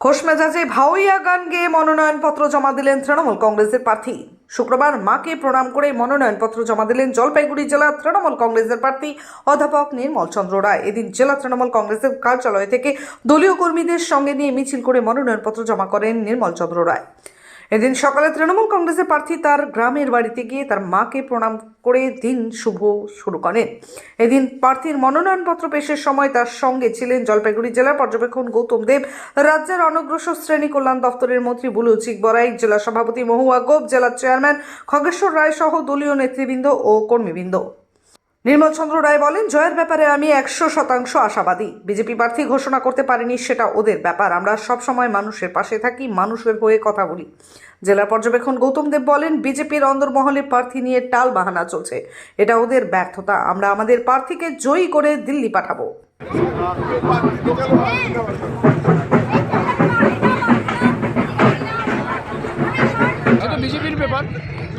খোশ মেজাজে ভাওইয়া গান গেয়ে মনোনয়নপত্র জমা দিলেন তৃণমূল কংগ্রেসের প্রার্থী। শুক্রবার মাকে প্রণাম করে মনোনয়নপত্র জমা দিলেন জলপাইগুড়ি জেলা তৃণমূল কংগ্রেসের প্রার্থী অধ্যাপক নির্মল চন্দ্র রায়। এদিন জেলা তৃণমূল কংগ্রেসের কার্যালয় থেকে দলীয় কর্মীদের সঙ্গে নিয়ে মিছিল করে মনোনয়নপত্র জমা করেন নির্মল চন্দ্র রায়। এদিন সকালে তৃণমূল কংগ্রেসের প্রার্থী তার গ্রামের বাড়িতে গিয়ে তার মাকে প্রণাম করে দিন শুভ শুরু করেন। এদিন প্রার্থীর মনোনয়নপত্র পেশের সময় তার সঙ্গে ছিলেন জলপাইগুড়ি জেলার পর্যবেক্ষণ গৌতম দেব, রাজ্যের অনগ্রসর শ্রেণি কল্যাণ দপ্তরের মন্ত্রী বুলু চিকবরাই জেলা সভাপতি মহুয়া গোপ জেলার চেয়ারম্যান খগেশ্বর রায় সহ দলীয় নেতৃবৃন্দ ও কর্মীবৃন্দ। নির্মল চন্দ্র রায় বলেন, জয়ের ব্যাপারে আমি একশো শতাংশ আশাবাদী। বিজেপি প্রার্থী ঘোষণা করতে পারেনি, সেটা ওদের ব্যাপার। আমরা সব সময় মানুষের পাশে থাকি, মানুষের হয়ে কথা বলি। জেলা পর্যবেক্ষণ গৌতম দেব বলেন, বিজেপির অন্দরমহলে প্রার্থী নিয়ে টাল বাহানা চলছে। এটা ওদের ব্যর্থতা। আমরা আমাদের প্রার্থীকে জয়ী করে দিল্লি পাঠাবো।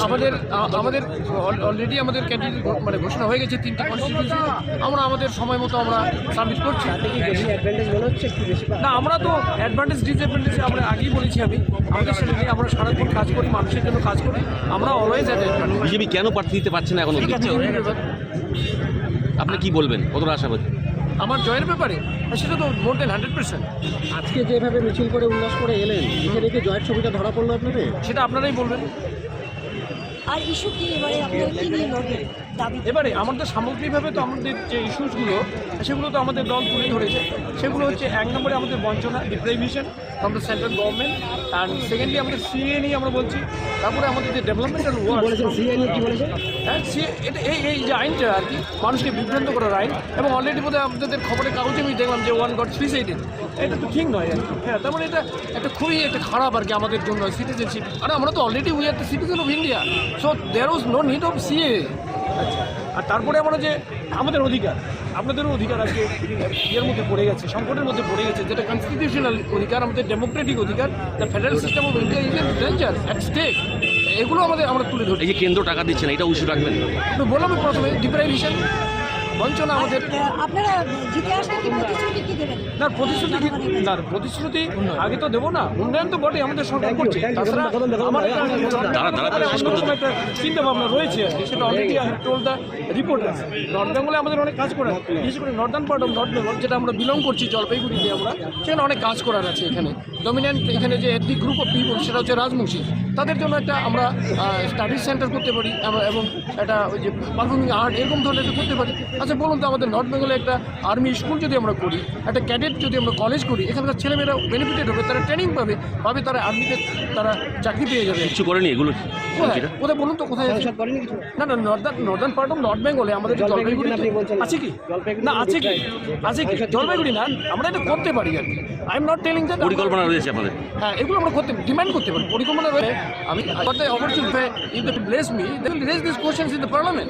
আমাদের আমাদের অলরেডি আমাদের ক্যান্ডিডেট মানে ঘোষণা হয়ে গেছে তিনটে কনস্টিটিউশন আমরা আমাদের সময় মতো আমরা সাবমিট করছি। না আমরা তো অ্যাডভান্টেজ ডিসঅ্যাডভান্টেজ আমরা আগেই বলেছি আমি। আমাদের সেটা নিয়ে আমরা সারাক্ষণ কাজ করি মানুষের জন্য কাজ করি। আমরা অলওয়েজ বিজেপি কেন প্রার্থী দিতে পারছে না এখন? আপনি কি বলবেন? কতটা আশাবাদী? আমার জয়ের ব্যাপারে সেটা তো মোর দেন হান্ড্রেড পার্সেন্ট আজকে যেভাবে মিছিল করে উল্লাস করে এলেন এখানে কি জয়ের ছবিটা ধরা পড়ল আপনাদের? সেটা আপনারাই বলবেন। আর ইস্যু কি? এবারে আপনার কি নিয়ে লড়বেন দাবি এবারে আমাদের সামগ্রিকভাবে তো আমাদের যে ইস্যুসগুলো সেগুলো তো আমাদের দল তুলে ধরেছে। সেগুলো হচ্ছে এক নম্বরে আমাদের বঞ্চনা deprivation from the central government and secondly আমাদের সিএ নিয়ে আমরা বলছি। তারপরে আমাদের যে ওয়ার্ক কি হ্যাঁ সে এটা এই এই যে আইনটা আর কি মানুষকে বিভ্রান্ত করার আইন এবং অলরেডি বোধহয় আপনাদের খবরের কাগজে আমি দেখলাম যে ওয়ান গড সুইসাইডেড এটা তো ঠিক নয় আর কি। হ্যাঁ তার মানে এটা একটা খুবই একটা খারাপ আর কি আমাদের জন্য সিটিজেনশিপ আরে আমরা তো already we are the citizen of India so there was no need of CA আর তারপরে আমরা যে আমাদের অধিকার আপনাদেরও অধিকার আজকে ইয়ের মধ্যে পড়ে গেছে সংকটের মধ্যে পড়ে গেছে যেটা কনস্টিটিউশনাল অধিকার আমাদের ডেমোক্রেটিক অধিকার the federal system of India is danger at stake এগুলো আমাদের আমরা তুলে ধরি এই যে কেন্দ্র টাকা দিচ্ছে না এটা উচিত রাখবেন বললাম প্রথমে ডিপ্রাইভেশন বঞ্চনা আমাদের। আপনারা জিতে আসলে কি প্রতিশ্রুতি কি দেবেন? না প্রতিশ্রুতি কি- না প্রতিশ্রুতি আগে তো দেবো না। উন্নয়ন তো বটে আমাদের সরকার করছে। তাছাড়া একটা চিন্তা ভাবনা রয়েছে সেটা already told the report north বেঙ্গলে আমাদের অনেক কাজ করার। বিশেষ করে northern part of north Bengal যেটা আমরা বিলং করছি জলপাইগুড়িতে আমরা সেখানে অনেক কাজ করার আছে এখানে। ডমিনেন্ট এখানে যে এথনিক গ্রুপ অফ পিপল সেটা হচ্ছে রাজবংশী তাদের জন্য একটা আমরা স্টাডিজ সেন্টার করতে পারি এবং- এবং একটা ওই যে পারফর্মিং আর্ট এরকম ধরনের একটা করতে পারি। আচ্ছা বলুন তো আমাদের নর্থ বেঙ্গলে একটা আর্মি স্কুল যদি আমরা করি একটা ক্যাডেট যদি আমরা কলেজ করি এখানকার ছেলেমেয়েরা বেনিফিটেড হবে তারা ট্রেনিং পাবে পাবে তারা আর্মিতে তারা চাকরি পেয়ে যাবে। কিছু করেনি এগুলো? কোথায়? বলুন তো কোথায় না না northern northern part of north বেঙ্গলে আমাদের যে জলপাইগুড়ি। আছে কি? না আছে কি? আছে কি? জলপাইগুড়ি না আমরা এটা করতে পারি আর কি। I am not telling that পরিকল্পনা রয়েছে আপনাদের? হ্যাঁ এগুলো আমরা করতে ডিমান্ড করতে পারি। পরিকল্পনা রয়েছে। আমি opportunity if they bless me they will raise this questions in the parliament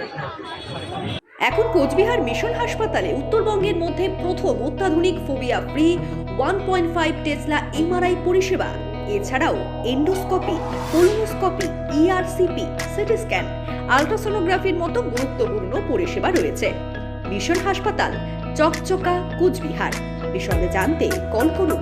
এখন কোচবিহার মিশন হাসপাতালে উত্তরবঙ্গের মধ্যে প্রথম অত্যাধুনিক phobia free one point five tesla MRI পরিষেবা। এছাড়াও endoscopy colonoscopy ERCP CT scan আলট্রাসোনোগ্রাফির মতো গুরুত্বপূর্ণ পরিষেবা রয়েছে। মিশন হাসপাতাল চকচকা কুচবিহার। বিশদে জানতে কল করুন।